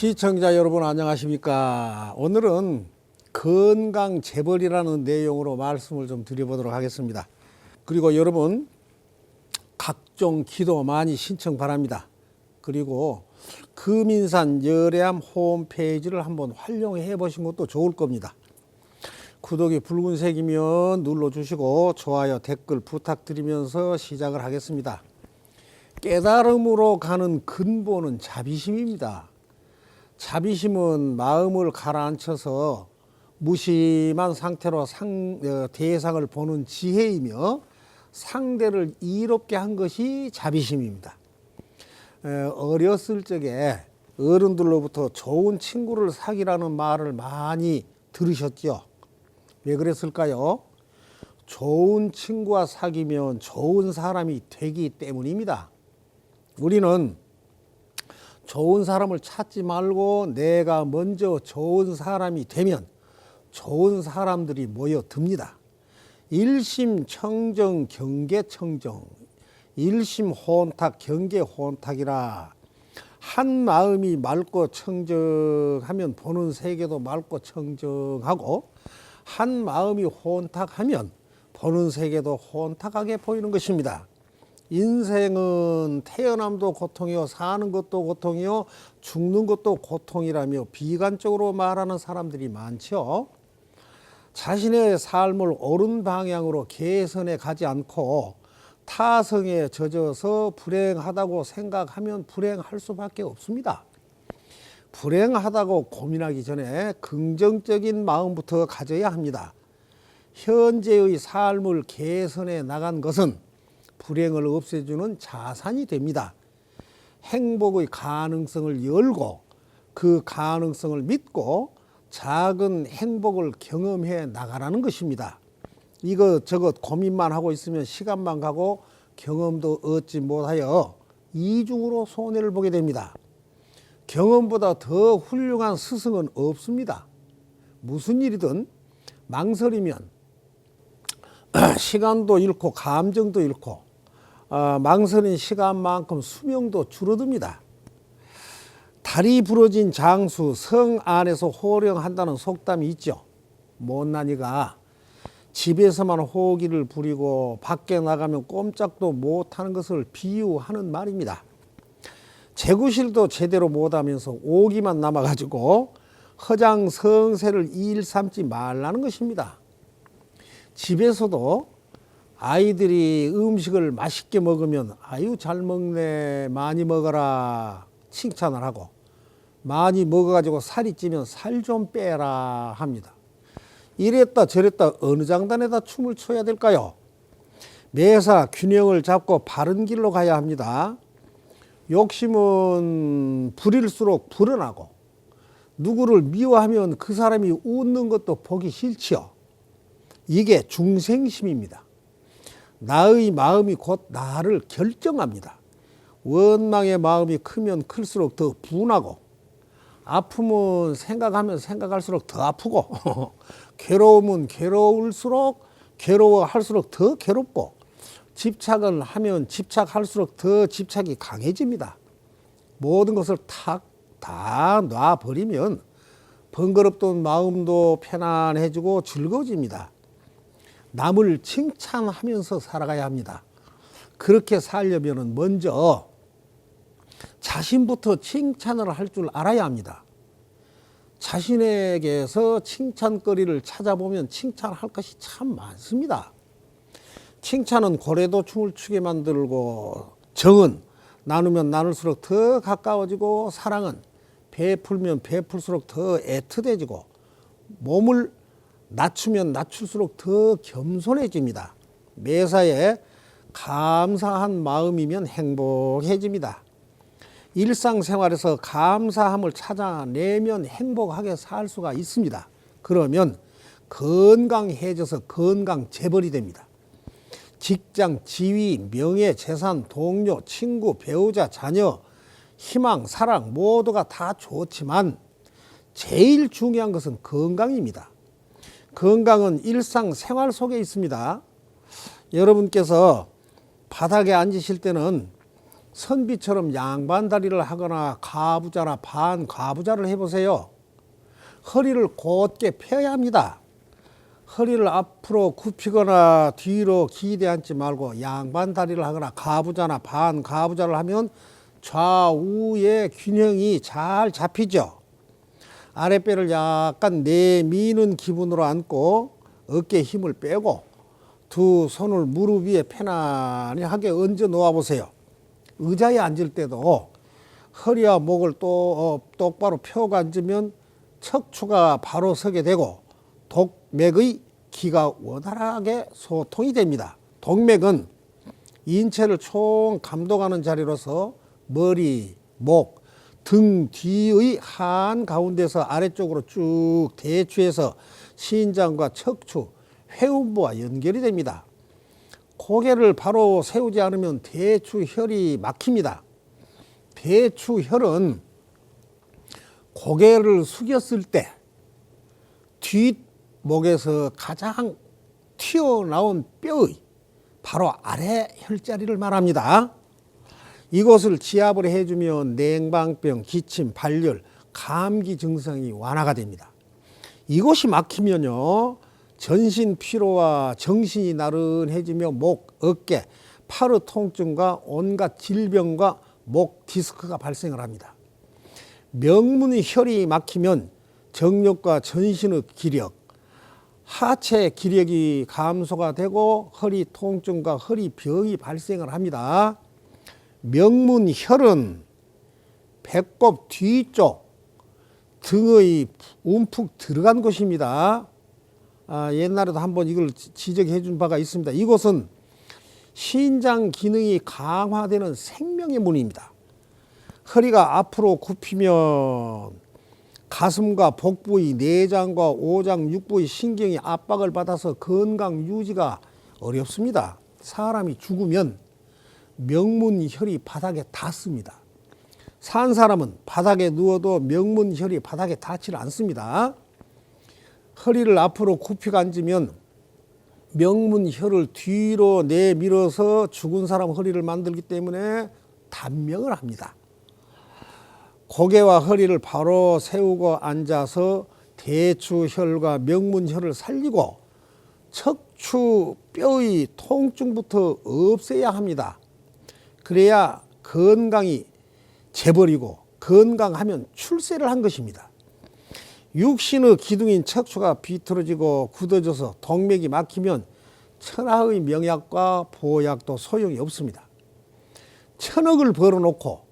시청자 여러분 안녕하십니까? 오늘은 건강 재벌이라는 내용으로 말씀을 좀 드려보도록 하겠습니다. 그리고 여러분 각종 기도 많이 신청 바랍니다. 그리고 금인산 열애암 홈페이지를 한번 활용해 보신 것도 좋을 겁니다. 구독이 붉은색이면 눌러주시고 좋아요 댓글 부탁드리면서 시작을 하겠습니다. 깨달음으로 가는 근본은 자비심입니다. 자비심은 마음을 가라앉혀서 무심한 상태로 상, 어, 대상을 보는 지혜이며 상대를 이롭게 한 것이 자비심입니다. 에, 어렸을 적에 어른들로부터 좋은 친구를 사귀라는 말을 많이 들으셨죠? 왜 그랬을까요? 좋은 친구와 사귀면 좋은 사람이 되기 때문입니다. 우리는 좋은 사람을 찾지 말고 내가 먼저 좋은 사람이 되면 좋은 사람들이 모여듭니다. 일심청정 경계청정 일심혼탁 경계혼탁이라 한 마음이 맑고 청정하면 보는 세계도 맑고 청정하고 한 마음이 혼탁하면 보는 세계도 혼탁하게 보이는 것입니다. 인생은 태어남도 고통이요 사는 것도 고통이요 죽는 것도 고통이라며 비관적으로 말하는 사람들이 많죠. 자신의 삶을 옳은 방향으로 개선해 가지 않고 타성에 젖어서 불행하다고 생각하면 불행할 수밖에 없습니다. 불행하다고 고민하기 전에 긍정적인 마음부터 가져야 합니다. 현재의 삶을 개선해 나간 것은 불행을 없애주는 자산이 됩니다. 행복의 가능성을 열고 그 가능성을 믿고 작은 행복을 경험해 나가라는 것입니다. 이것 저것 고민만 하고 있으면 시간만 가고 경험도 얻지 못하여 이중으로 손해를 보게 됩니다. 경험보다 더 훌륭한 스승은 없습니다. 무슨 일이든 망설이면 시간도 잃고 감정도 잃고 어, 망설인 시간만큼 수명도 줄어듭니다. 다리 부러진 장수 성 안에서 호령한다는 속담이 있죠. 못난이가 집에서만 호기를 부리고 밖에 나가면 꼼짝도 못하는 것을 비유하는 말입니다. 재구실도 제대로 못하면서 오기만 남아가지고 허장성세를 일삼지 말라는 것입니다. 집에서도 아이들이 음식을 맛있게 먹으면 아유 잘 먹네 많이 먹어라 칭찬을 하고 많이 먹어가지고 살이 찌면 살 좀 빼라 합니다. 이랬다 저랬다 어느 장단에다 춤을 춰야 될까요? 매사 균형을 잡고 바른 길로 가야 합니다. 욕심은 부릴수록 불어나고 누구를 미워하면 그 사람이 웃는 것도 보기 싫지요. 이게 중생심입니다. 나의 마음이 곧 나를 결정합니다. 원망의 마음이 크면 클수록 더 분하고 아픔은 생각하면 생각할수록 더 아프고 괴로움은 괴로울수록 괴로워할수록 더 괴롭고 집착을 하면 집착할수록 더 집착이 강해집니다. 모든 것을 탁 다 놔버리면 번거롭던 마음도 편안해지고 즐거워집니다. 남을 칭찬하면서 살아가야 합니다. 그렇게 살려면 먼저 자신부터 칭찬을 할 줄 알아야 합니다. 자신에게서 칭찬거리를 찾아보면 칭찬할 것이 참 많습니다. 칭찬은 고래도 춤을 추게 만들고 정은 나누면 나눌수록 더 가까워지고 사랑은 베풀면 베풀수록 더 애틋해지고 몸을 낮추면 낮출수록 더 겸손해집니다. 매사에 감사한 마음이면 행복해집니다. 일상생활에서 감사함을 찾아내면 행복하게 살 수가 있습니다. 그러면 건강해져서 건강 재벌이 됩니다. 직장, 지위, 명예, 재산, 동료, 친구, 배우자, 자녀, 희망, 사랑 모두가 다 좋지만 제일 중요한 것은 건강입니다. 건강은 일상 생활 속에 있습니다. 여러분께서 바닥에 앉으실 때는 선비처럼 양반다리를 하거나 가부좌나 반가부좌를 해보세요. 허리를 곧게 펴야 합니다. 허리를 앞으로 굽히거나 뒤로 기대 앉지 말고 양반 다리를 하거나 가부좌나 반 가부좌를 하면 좌우의 균형이 잘 잡히죠. 아랫배를 약간 내미는 기분으로 앉고 어깨에 힘을 빼고 두 손을 무릎 위에 편안히 하게 얹어 놓아 보세요. 의자에 앉을 때도 허리와 목을 또 어, 똑바로 펴고 앉으면 척추가 바로 서게 되고 독맥의 기가 원활하게 소통이 됩니다. 동맥은 인체를 총 감독하는 자리로서 머리, 목, 등 뒤의 한 가운데서 아래쪽으로 쭉 대추해서 신장과 척추, 회음부와 연결이 됩니다. 고개를 바로 세우지 않으면 대추혈이 막힙니다. 대추혈은 고개를 숙였을 때 뒷목에서 가장 튀어나온 뼈의 바로 아래 혈자리를 말합니다. 이곳을 지압을 해주면 냉방병, 기침, 발열, 감기 증상이 완화가 됩니다. 이곳이 막히면요 전신 피로와 정신이 나른해지며 목, 어깨, 팔의 통증과 온갖 질병과 목 디스크가 발생을 합니다. 명문의 혈이 막히면 정력과 전신의 기력, 하체 기력이 감소가 되고 허리 통증과 허리 병이 발생을 합니다. 명문혈은 배꼽 뒤쪽 등의 움푹 들어간 곳입니다. 아, 옛날에도 한번 이걸 지- 지적해 준 바가 있습니다. 이곳은 신장 기능이 강화되는 생명의 문입니다. 허리가 앞으로 굽히면 가슴과 복부의 내장과 오장, 육부의 신경이 압박을 받아서 건강 유지가 어렵습니다. 사람이 죽으면 명문혈이 바닥에 닿습니다. 산 사람은 바닥에 누워도 명문혈이 바닥에 닿지 않습니다. 허리를 앞으로 굽히고 앉으면 명문혈을 뒤로 내밀어서 죽은 사람 허리를 만들기 때문에 단명을 합니다. 고개와 허리를 바로 세우고 앉아서 대추혈과 명문혈을 살리고 척추 뼈의 통증부터 없애야 합니다. 그래야 건강이 재버리고 건강하면 출세를 한 것입니다. 육신의 기둥인 척추가 비틀어지고 굳어져서 동맥이 막히면 천하의 명약과 보약도 소용이 없습니다. 천억을 벌어놓고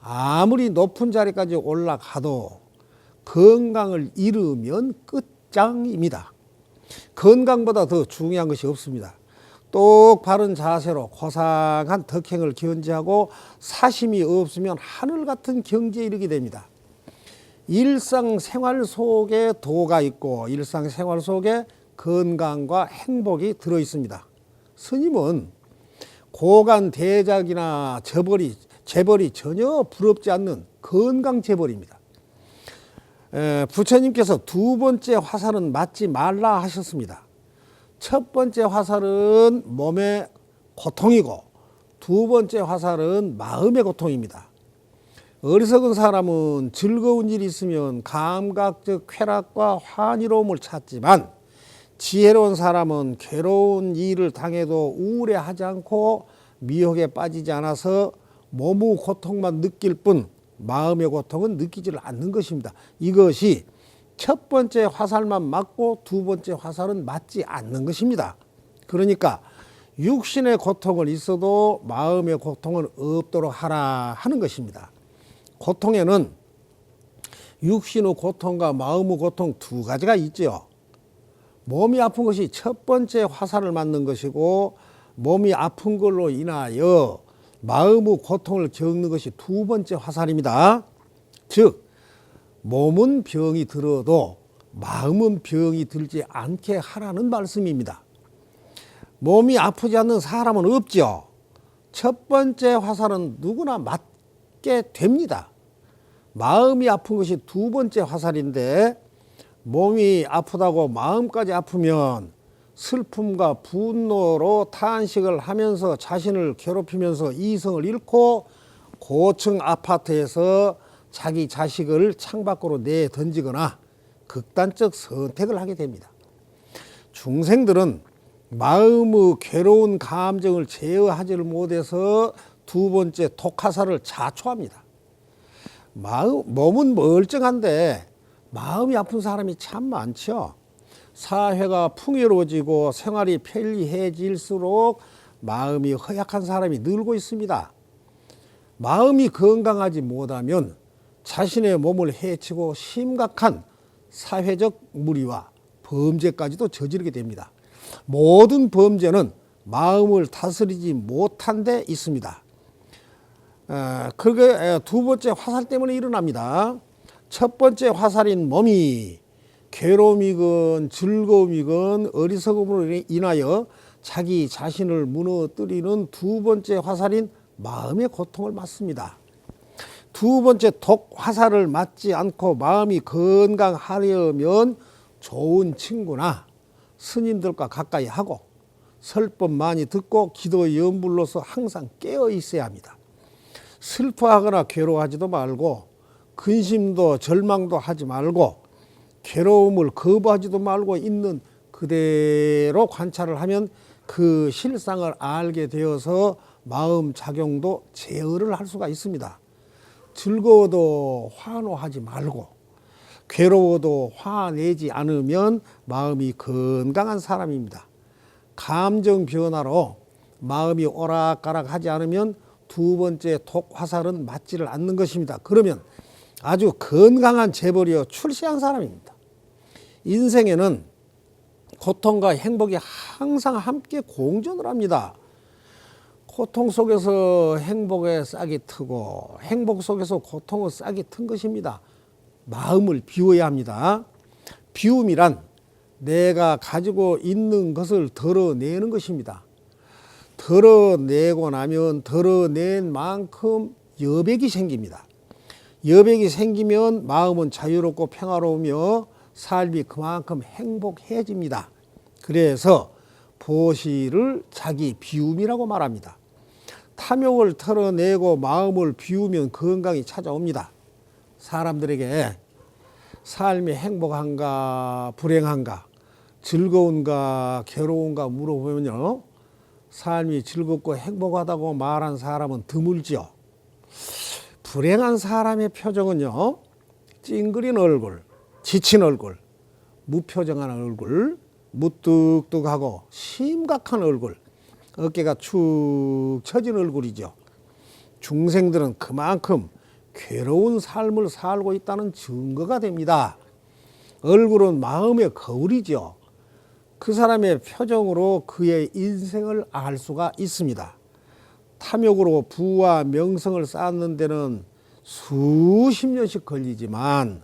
아무리 높은 자리까지 올라가도 건강을 잃으면 끝장입니다. 건강보다 더 중요한 것이 없습니다. 똑 바른 자세로 고상한 덕행을 견지하고 사심이 없으면 하늘 같은 경지에 이르게 됩니다. 일상생활 속에 도가 있고 일상생활 속에 건강과 행복이 들어 있습니다. 스님은 고관 대작이나 재벌이 재벌이 전혀 부럽지 않는 건강 재벌입니다. 에, 부처님께서 두 번째 화살은 맞지 말라 하셨습니다. 첫 번째 화살은 몸의 고통이고 두 번째 화살은 마음의 고통입니다. 어리석은 사람은 즐거운 일이 있으면 감각적 쾌락과 환희로움을 찾지만 지혜로운 사람은 괴로운 일을 당해도 우울해하지 않고 미혹에 빠지지 않아서 몸의 고통만 느낄 뿐 마음의 고통은 느끼지를 않는 것입니다. 이것이 첫 번째 화살만 맞고 두 번째 화살은 맞지 않는 것입니다. 그러니까 육신의 고통은 있어도 마음의 고통은 없도록 하라 하는 것입니다. 고통에는 육신의 고통과 마음의 고통 두 가지가 있죠. 몸이 아픈 것이 첫 번째 화살을 맞는 것이고 몸이 아픈 걸로 인하여 마음의 고통을 겪는 것이 두 번째 화살입니다. 즉 몸은 병이 들어도 마음은 병이 들지 않게 하라는 말씀입니다. 몸이 아프지 않는 사람은 없죠. 첫 번째 화살은 누구나 맞게 됩니다. 마음이 아픈 것이 두 번째 화살인데 몸이 아프다고 마음까지 아프면 슬픔과 분노로 탄식을 하면서 자신을 괴롭히면서 이성을 잃고 고층 아파트에서 자기 자식을 창밖으로 내 던지거나 극단적 선택을 하게 됩니다. 중생들은 마음의 괴로운 감정을 제어하지를 못해서 두 번째 독화사를 자초합니다. 마음, 몸은 멀쩡한데 마음이 아픈 사람이 참 많죠. 사회가 풍요로워지고 생활이 편리해질수록 마음이 허약한 사람이 늘고 있습니다. 마음이 건강하지 못하면 자신의 몸을 해치고 심각한 사회적 무리와 범죄까지도 저지르게 됩니다. 모든 범죄는 마음을 다스리지 못한 데 있습니다. 어, 그게 두 번째 화살 때문에 일어납니다. 첫 번째 화살인 몸이 괴로움이건 즐거움이건 어리석음으로 인하여 자기 자신을 무너뜨리는 두 번째 화살인 마음의 고통을 맞습니다. 두 번째 독 화살을 맞지 않고 마음이 건강하려면 좋은 친구나 스님들과 가까이 하고 설법 많이 듣고 기도 염불로서 항상 깨어 있어야 합니다. 슬퍼하거나 괴로워하지도 말고 근심도 절망도 하지 말고 괴로움을 거부하지도 말고 있는 그대로 관찰을 하면 그 실상을 알게 되어서 마음 작용도 제어를 할 수가 있습니다. 즐거워도 환호하지 말고 괴로워도 화내지 않으면 마음이 건강한 사람입니다. 감정 변화로 마음이 오락가락하지 않으면 두 번째 독 화살은 맞지를 않는 것입니다. 그러면 아주 건강한 재벌이여 출세한 사람입니다. 인생에는 고통과 행복이 항상 함께 공존을 합니다. 고통 속에서 행복의 싹이 트고 행복 속에서 고통의 싹이 튼 것입니다. 마음을 비워야 합니다. 비움이란 내가 가지고 있는 것을 덜어내는 것입니다. 덜어내고 나면 덜어낸 만큼 여백이 생깁니다. 여백이 생기면 마음은 자유롭고 평화로우며 삶이 그만큼 행복해집니다. 그래서 보시를 자기 비움이라고 말합니다. 탐욕을 털어내고 마음을 비우면 건강이 찾아옵니다. 사람들에게 삶이 행복한가 불행한가 즐거운가 괴로운가 물어보면요. 삶이 즐겁고 행복하다고 말한 사람은 드물지요. 불행한 사람의 표정은요. 찡그린 얼굴, 지친 얼굴, 무표정한 얼굴, 무뚝뚝하고 심각한 얼굴, 어깨가 축 처진 얼굴이죠. 중생들은 그만큼 괴로운 삶을 살고 있다는 증거가 됩니다. 얼굴은 마음의 거울이죠. 그 사람의 표정으로 그의 인생을 알 수가 있습니다. 탐욕으로 부와 명성을 쌓는 데는 수십 년씩 걸리지만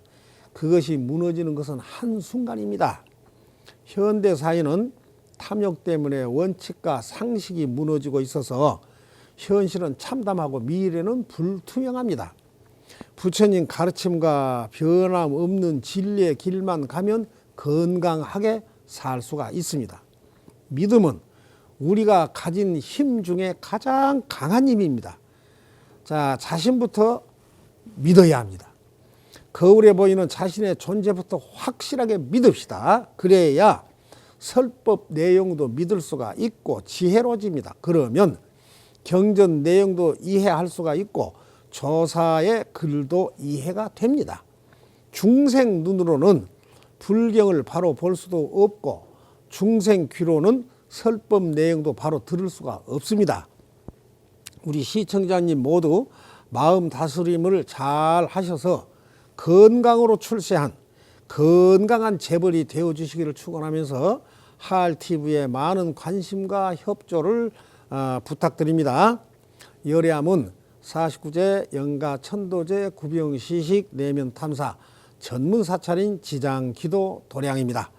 그것이 무너지는 것은 한순간입니다. 현대 사회는 탐욕 때문에 원칙과 상식이 무너지고 있어서 현실은 참담하고 미래는 불투명합니다. 부처님 가르침과 변함없는 진리의 길만 가면 건강하게 살 수가 있습니다. 믿음은 우리가 가진 힘 중에 가장 강한 힘입니다. 자, 자신부터 믿어야 합니다. 거울에 보이는 자신의 존재부터 확실하게 믿읍시다. 그래야 설법 내용도 믿을 수가 있고 지혜로워집니다. 그러면 경전 내용도 이해할 수가 있고 조사의 글도 이해가 됩니다. 중생 눈으로는 불경을 바로 볼 수도 없고 중생 귀로는 설법 내용도 바로 들을 수가 없습니다. 우리 시청자님 모두 마음 다스림을 잘 하셔서 건강으로 출세한 건강한 재벌이 되어 주시기를 축원하면서 하알 TV의 많은 관심과 협조를 어, 부탁드립니다. 열애함은 49제 영가 천도제 구병 시식 내면 탐사 전문 사찰인 지장 기도 도량입니다.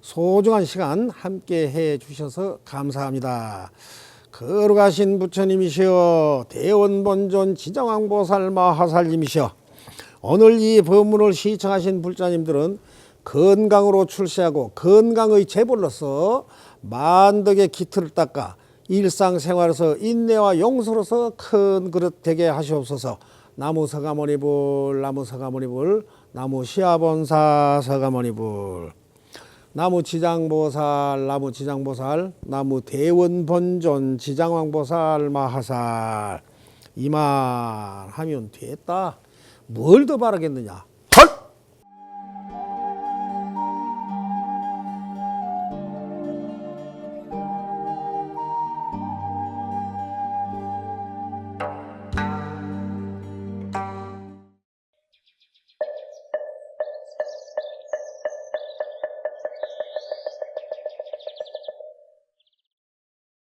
소중한 시간 함께 해 주셔서 감사합니다. 거룩하신 부처님이시여 대원본존 지정왕보살 마하살님이시여 오늘 이 법문을 시청하신 불자님들은 건강으로 출세하고 건강의 재벌로서 만덕의 기틀을 닦아 일상생활에서 인내와 용서로서 큰 그릇 되게 하시옵소서. 나무 서가모니불 나무 서가모니불 나무 시아본사 서가모니불. 나무 지장보살 나무 지장보살 나무 대원본존 지장왕보살 마하살. 이만 하면 됐다 뭘 더 바라겠느냐